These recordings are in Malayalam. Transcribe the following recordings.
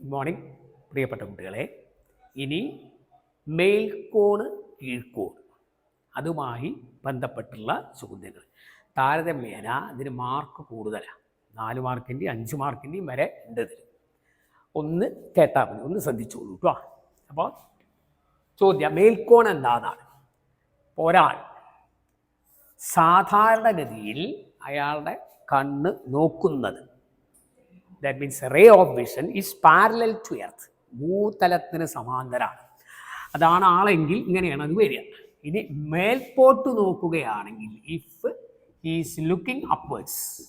ഗുഡ് മോർണിംഗ് പ്രിയപ്പെട്ട കുട്ടികളെ. ഇനി മേൽക്കോണ് കീഴ്ക്കോൺ അതുമായി ബന്ധപ്പെട്ടുള്ള ചോദ്യങ്ങൾ. താരതമ്യേന ഇതിന് മാർക്ക് കൂടുതലാണ് നാല് മാർക്കിന്റെയും അഞ്ച് മാർക്കിന്റെയും വരെ ഉണ്ട് ഇതിൽ ഒന്ന് കേട്ടാൽ മതി. ഒന്ന് ശ്രദ്ധിച്ചോളൂ കേട്ടോ അപ്പോൾ ചോദ്യം മേൽക്കോൺ എന്താണെന്നാണ് ഒരാൾ സാധാരണഗതിയിൽ അയാളുടെ കണ്ണ് നോക്കുന്നത് that means ray of vision is parallel to earth ഭൂതലത്തിന് സമാന്തരമാണ് അതാണ് ആളെങ്കിൽ ഇങ്ങനെയാണ് അത് വരിക. ഇനി മേൽപോട്ട് നോക്കുകയാണെങ്കിൽ if is looking upwards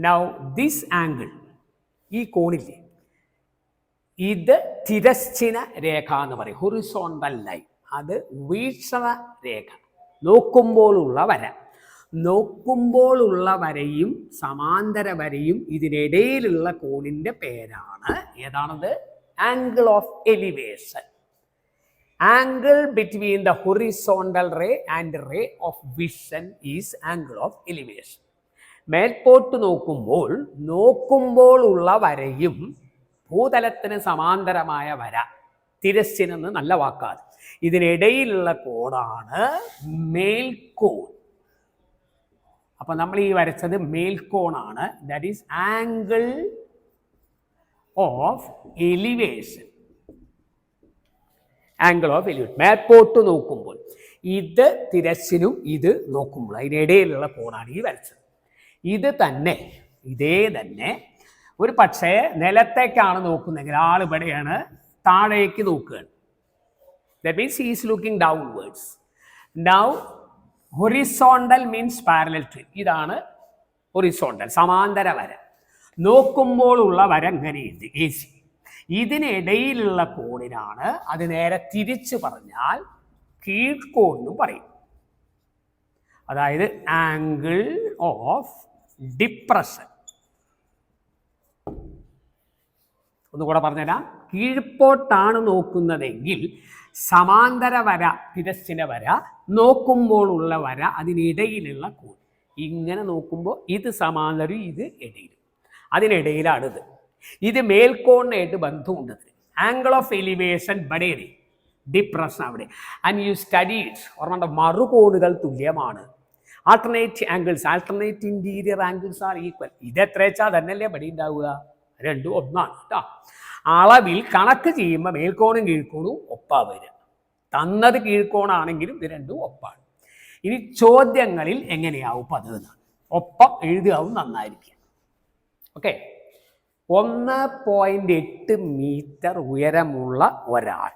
now this angle ഈ കോണില്ലേ ഇത് തിരശ്ചിന രേഖ എന്ന് പറയും. ഹൊറിസോണ്ടൽ ലൈൻ അത് വീക്ഷണ രേഖ. നോക്കുമ്പോഴുള്ള വര. നോക്കുമ്പോഴുള്ള വരയും സമാന്തര വരയും ഇതിനിടയിലുള്ള കോണിന്റെ പേരാണ്. ഏതാണത്? Angle of elevation angle between the horizontal ray and ray of vision is angle of elevation മേൽപോട്ട് നോക്കുമ്പോൾ നോക്കുമ്പോൾ ഉള്ള വരയും ഭൂതലത്തിന് സമാന്തരമായ വര തിരശ്ചിനെന്ന് നല്ല വാക്കാണ് ഇതിനിടയിലുള്ള കോണാണ് മേൽക്കോൺ. അപ്പൊ നമ്മൾ ഈ വരച്ചത് മേൽക്കോണാണ് that is angle of elevation angle of elevation മേൽപോട്ട് നോക്കുമ്പോൾ. ഇത് തിരശ്ശിനും ഇത് നോക്കുമ്പോൾ. അതിനിടയിലുള്ള കോണാണ് ഈ വരച്ചത്. ഇത് തന്നെ ഇതേ തന്നെ. ഒരു പക്ഷേ നിലത്തേക്കാണ് നോക്കുന്നതെങ്കിൽ ആൾ ഇവിടെയാണ് താഴേക്ക് നോക്കുകയാണ്. That means is looking downwards now horizontal means parallel tree. ഇതാണ് ഹൊറിസോണ്ടൽ സമാന്തര വര. നോക്കുമ്പോഴുള്ള വര ഇങ്ങനെയുണ്ട് എ സി ഇതിനിടയിലുള്ള കോണിനാണ് അത് നേരെ തിരിച്ചു പറഞ്ഞാൽ കീഴ്ക്കോൺ എന്ന് പറയും. അതായത് ആംഗിൾ ഓഫ് ഡിപ്രഷൻ. ഒന്നുകൂടെ പറഞ്ഞുതരാം. കീഴ്പോട്ടാണ് നോക്കുന്നതെങ്കിൽ സമാന്തര വര തിരശ്ചിന വര നോക്കുമ്പോഴുള്ള വര അതിനിടയിലുള്ള കോൺ. ഇങ്ങനെ നോക്കുമ്പോൾ ഇത് സമാന്തരം ഇത് ഇടയിലും അതിനിടയിലാണ് ഇത് ഇത് മേൽക്കോണിനായിട്ട് ബന്ധമുണ്ട്. ആംഗിൾ ഓഫ് എലിവേഷൻ ബഡേറി ഡിപ്രഷൻ അവിടെ. ആൻഡ് യു സ്റ്റഡീസ് ഓർമ്മ മറുകോണുകൾ തുല്യമാണ്. Alternate angles alternate interior angles are equal ഇത് എത്ര വെച്ചാൽ തന്നെയല്ലേ ബടി ഉണ്ടാവുക? രണ്ടും ഒന്നാണ് കേട്ടോ. അളവിൽ കണക്ക് ചെയ്യുമ്പോൾ മേൽക്കോണും കീഴ്ക്കോണും ഒപ്പാ വരിക. തന്നത് കീഴ്ക്കോണാണെങ്കിലും ഇത് രണ്ടും ഒപ്പാണ്. ഇനി ചോദ്യങ്ങളിൽ എങ്ങനെയാവും പതിവ്? ഒപ്പം എഴുതുകയാവും നന്നായിരിക്കും. ഓക്കെ ഒന്ന് പോയിന്റ് എട്ട് മീറ്റർ ഉയരമുള്ള ഒരാൾ.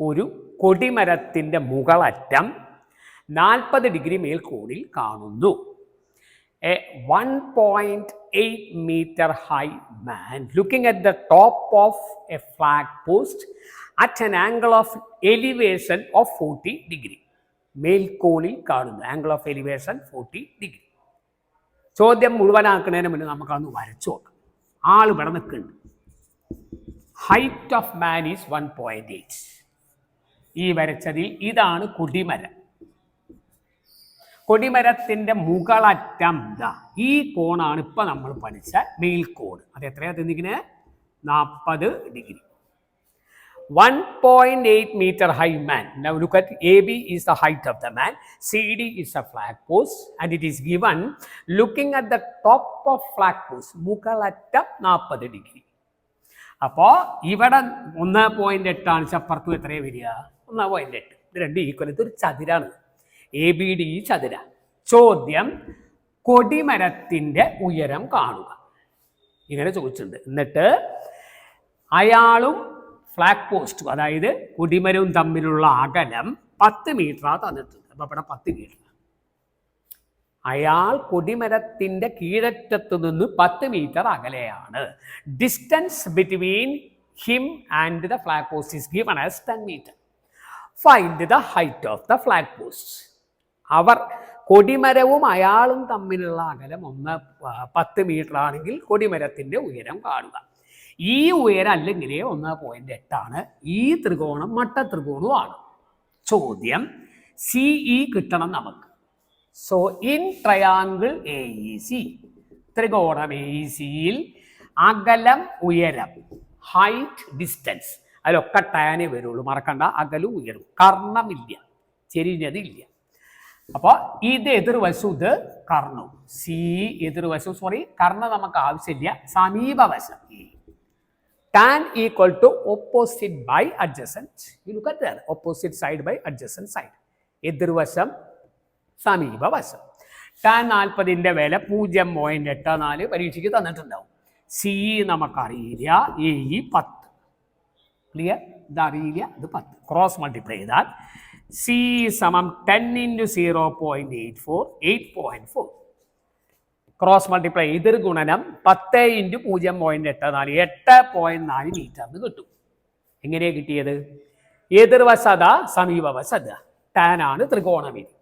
ഒരു കൊടിമരത്തിന്റെ മുകളറ്റം നാൽപ്പത് ഡിഗ്രി മേൽക്കോണിൽ കാണുന്നു. Point eight metre high man looking at the top of a flag post at an angle of elevation of forty degree മേൽക്കോണിൽ കാണുന്നു. Angle of elevation forty degree ചോദ്യം മുഴുവനാക്കുന്നതിന് മുന്നേ നമുക്കൊന്ന് വരച്ചു നോക്കാം. ആൾ ഇവിടെ നിൽക്കുന്നുണ്ട്. Height of man is one point eight ഈ വരച്ചതിൽ ഇതാണ് കൊടിമരം. കൊടിമരത്തിന്റെ മുകളറ്റം ദാ. ഈ കോണാണ് ഇപ്പൊ നമ്മൾ പഠിച്ച മേൽക്കോൺ അത് എത്രയാ തിന്നിക്കുന്നത് നാൽപ്പത് degree. One point eight metre high man now look at A B is the height of the man C D is the flag post and it is given looking at the top of flag post മുകളറ്റം നാൽപ്പത് ഡിഗ്രി. അപ്പോൾ ഇവിടെ ഒന്ന് പോയിന്റ് എട്ടാണ് ചപ്പുറത്തും എത്രയാണ് വരിക? ഒന്ന് പോയിന്റ് എട്ട്. ഇത് രണ്ട് ഈക്വൽ ഒരു ചതുരാണ്. എ ബി ഡി ചതുര. ചോദ്യം കൊടിമരത്തിന്റെ ഉയരം കാണുക. ഇങ്ങനെ ചോദിച്ചിട്ടുണ്ട്. എന്നിട്ട് അയാളും ഫ്ലാഗ് പോസ്റ്റും അതായത് കൊടിമരവും തമ്മിലുള്ള അകലം പത്ത് മീറ്ററാണ് തന്നിട്ടുണ്ട്. അപ്പം ഇവിടെ പത്ത് മീറ്റർ അയാൾ കൊടിമരത്തിന്റെ കീഴറ്റത്ത് നിന്ന് പത്ത് മീറ്റർ അകലെയാണ്. Distance between him and the flag post is given as ten metre find the height of the flag post അവർ കൊടിമരവും അയാളും തമ്മിലുള്ള അകലം ഒന്ന് പത്ത് മീറ്റർ ആണെങ്കിൽ കൊടിമരത്തിന്റെ ഉയരം കാണുക. ഈ ഉയരം അല്ലെങ്കിൽ ഒന്ന് പോയിന്റ് എട്ടാണ് ഈ ത്രികോണം മട്ട ത്രികോണവുമാണ് ചോദ്യം സി ഇ കിട്ടണം നമുക്ക്. So in triangle A E C ത്രികോണം എ ഇ സിയിൽ അകലം ഉയരം ഹൈറ്റ് ഡിസ്റ്റൻസ് അതിലൊക്കെ ടാനേ വരുള്ളൂ. മറക്കണ്ട. അകലും ഉയരും കർണമില്ല. ചെരിഞ്ഞതില്ല. അപ്പോൾ ഇത് എതിർവശം ഇത് കർണു സി എതിർവശു സോറി കർണ നമുക്ക് ആവശ്യമില്ല. സമീപവശം. Tan equal to opposite by that, opposite side by adjacent side. എതിർവശം സമീപവശം. ടാൻ നാൽപ്പതിന്റെ വില പൂജ്യം പോയിന്റ് എട്ട് നാല് പരീക്ഷയ്ക്ക് തന്നിട്ടുണ്ടാവും. സി നമുക്കറിയില്ല. എ ഈ പത്ത്. ക്ലിയർ ഇതറിയില്ല. ഇത് പത്ത്. ക്രോസ് മൾട്ടിപ്ലൈ ചെയ്താൽ സി സമം ten into zero point eight four eight point four cross multiply എതിർ ഗുണനം പത്ത് ഇന്റു പൂജ്യം പോയിന്റ് എട്ട് നാല് എട്ട് പോയിന്റ് നാല് മീറ്ററിന് കിട്ടും. എങ്ങനെയാണ് കിട്ടിയത്? എതിർവശത സമീപവശത ടാൻ ആണ് ത്രികോണമിതി.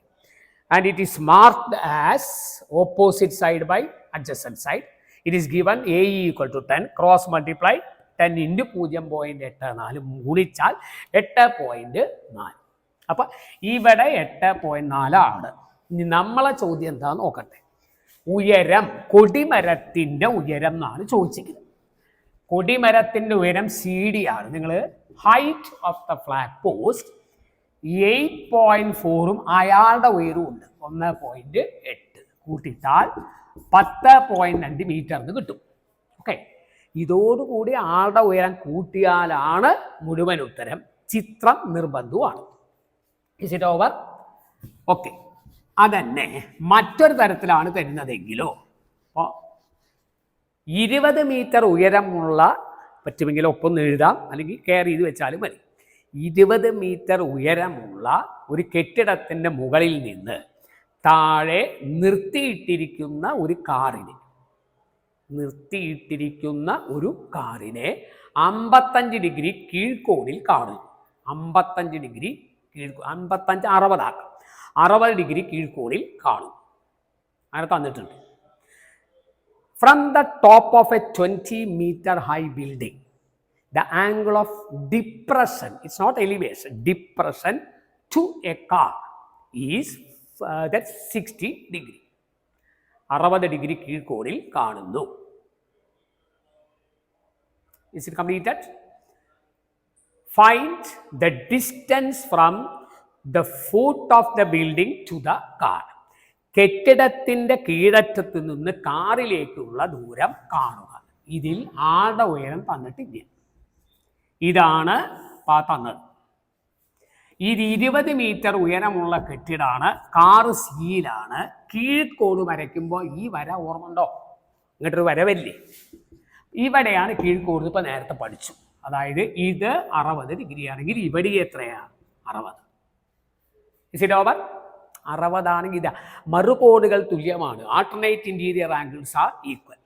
And it is marked as opposite side by adjacent side it is given a equal to ten cross multiply ten into പൂജ്യം പോയിന്റ് എട്ട് നാല് ഗുണിച്ചാൽ എട്ട് പോയിന്റ് നാല്. അപ്പം ഇവിടെ എട്ട് പോയിന്റ് നാലാണ്. ഇനി നമ്മളെ ചോദ്യം എന്താന്ന് നോക്കട്ടെ. ഉയരം കൊടിമരത്തിന്റെ ഉയരം എന്നാണ് ചോദിച്ചിരിക്കുന്നത്. കൊടിമരത്തിന്റെ ഉയരം സി ഡി ആണ്. നിങ്ങൾ height of the flag post eight point ഫോറും അയാളുടെ ഉയരവും ഉണ്ട്. ഒന്ന് പോയിന്റ് എട്ട്. കൂട്ടിയിട്ടാൽ പത്ത് പോയിന്റ് രണ്ട് മീറ്ററിന് കിട്ടും. ഓക്കെ ഇതോടുകൂടി ആളുടെ ഉയരം കൂട്ടിയാലാണ് മുഴുവൻ ഉത്തരം. ചിത്രം നിർബന്ധവുമാണ്. ഇസ് ഇറ്റ് ഓവർ ഓക്കെ അതന്നെ. മറ്റൊരു തരത്തിലാണ് തരുന്നതെങ്കിലോ? അപ്പോൾ ഇരുപത് മീറ്റർ ഉയരമുള്ള പറ്റുമെങ്കിൽ ഒപ്പം എഴുതാം. അല്ലെങ്കിൽ കെയർ ചെയ്ത് വെച്ചാലും മതി. ഇരുപത് മീറ്റർ ഉയരമുള്ള ഒരു കെട്ടിടത്തിന്റെ മുകളിൽ നിന്ന് താഴെ നിർത്തിയിട്ടിരിക്കുന്ന ഒരു കാറിന് നിർത്തിയിട്ടിരിക്കുന്ന ഒരു കാറിനെ അമ്പത്തഞ്ച് ഡിഗ്രി കീഴ്ക്കോണിൽ കാണുന്നു. അമ്പത്തഞ്ച് ഡിഗ്രി കീഴ് അൻപത്തഞ്ച് അറുപതാക്കാം. അറുപത് ഡിഗ്രി കീഴ്ക്കോണിൽ കാണും. അങ്ങനെ തന്നിട്ടുണ്ട്. From the top of a twenty metre high building the angle of depression it's not elevation depression to a car is that sixty degree അറുപത് ഡിഗ്രി കീഴ്ക്കോണിൽ കാണുന്നു. Is it completed find the distance from the foot of the building to the car കെട്ടിടത്തിന്റെ കീഴറ്റത്ത് നിന്ന് കാറിലേക്കുള്ള ദൂരം കാണുക. ഇതിൽ ആളുടെ ഉയരം തന്നിട്ടില്ല. ഇതാണ് തന്നത്. ഇത് ഇരുപത് മീറ്റർ ഉയരമുള്ള കെട്ടിടമാണ് കാറ് സിയിലാണ് കീഴ്ക്കോട് വരയ്ക്കുമ്പോൾ ഈ വര ഓർമ്മ ഉണ്ടോ ഇങ്ങോട്ടൊരു വരവല്ലേ? ഇവിടെയാണ് കീഴ്ക്കോട് ഇപ്പം നേരത്തെ പഠിച്ചു. അതായത് ഇത് അറുപത് ഡിഗ്രി ആണെങ്കിൽ ഇവിടെ എത്രയാണ്? അറുപത്. ഇസ് ഇറ്റ് ഓവർ അറുപതാണെങ്കിൽ ഇതാ. മറുകോണുകൾ തുല്യമാണ്. Alternate interior angles are equal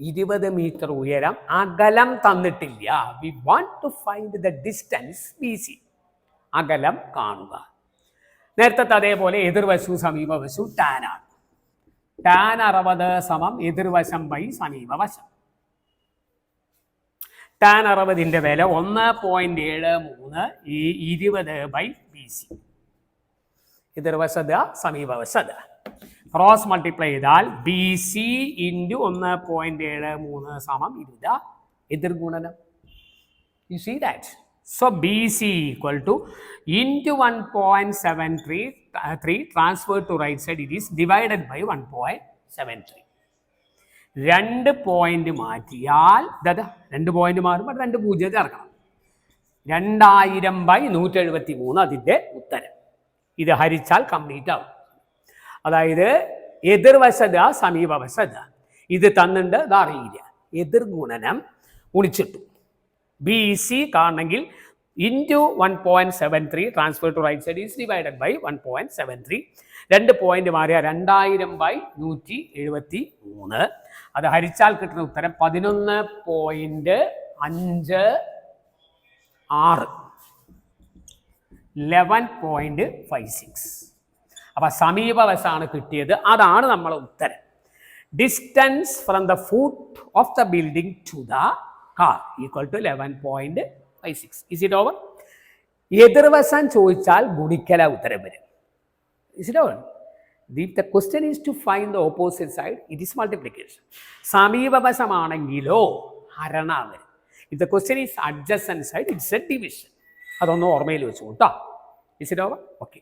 ഇരുപത് മീറ്റർ ഉയരം അകലം തന്നിട്ടില്ല. We want to find the distance B C അകലം കാണുക. നേരത്തെ അതേപോലെ എതിർവശു സമീപവശു ടാനാണ് ടാൻ അറുപത് സമം എതിർവശം ബൈ സമീപവശം. ടാൻ അറുപതിന്റെ വില ഒന്ന് പോയിന്റ് ഏഴ് മൂന്ന് ഈ ഇരുപത് ബൈ ബി സി എതിർവശത സമീപവശത ക്രോസ് മൾട്ടിപ്ലൈ ചെയ്താൽ ബി സി ഇന്റു ഒന്ന് പോയിന്റ് ഏഴ് മൂന്ന് സമം ഇരുപത്. എതിർഗുണനം you see that so B C equal to into one point seven three three transfer to right side it is divided by one point seven three രണ്ട് പോയിന്റ് മാറ്റിയാൽ അതായത് രണ്ട് പോയിന്റ് മാറുമ്പോൾ രണ്ട് പൂജ്യം ചേർക്കണം രണ്ടായിരം ബൈ നൂറ്റി എഴുപത്തി മൂന്ന് അതിന്റെ ഉത്തരം. ഇത് ഹരിച്ചാൽ കംപ്ലീറ്റ് ആവും. അതായത് എതിർവശത സമീപവശത ഇത് തന്നിട്ട് ഇത്. അറിയില്ല. എതിർ ഗുണനം ഗുണിച്ചിട്ടു. ബി സി കാണണമെങ്കിൽ into one point seven three transfer to right side is divided by one point seven three രണ്ട് പോയിന്റ് മാറിയ രണ്ടായിരം ബൈ നൂറ്റി എഴുപത്തി മൂന്ന് അത് ഹരിച്ചാൽ കിട്ടുന്ന ഉത്തരം പതിനൊന്ന് പോയിന്റ് അഞ്ച് ആറ്. ലെവൻ പോയിന്റ് ഫൈവ് സിക്സ് അപ്പം സമീപവശമാണ് കിട്ടിയത്. അതാണ് നമ്മളെ ഉത്തരം. Distance from the foot of the building to the car equal to eleven point five six is it over എതിർവശം ചോദിച്ചാൽ ഗുണിക്കല ഉത്തരം വരും. Is it all? If the question is to find the opposite side, it is multiplication. സമീപവശമാണെങ്കിലോ ഹരണ വരും if the question is adjacent side it's a division അതൊന്ന് ഓർമ്മയിൽ വെച്ചു കേട്ടോ ഇസ് ഇറ്റ് ഓവർ ഓക്കെ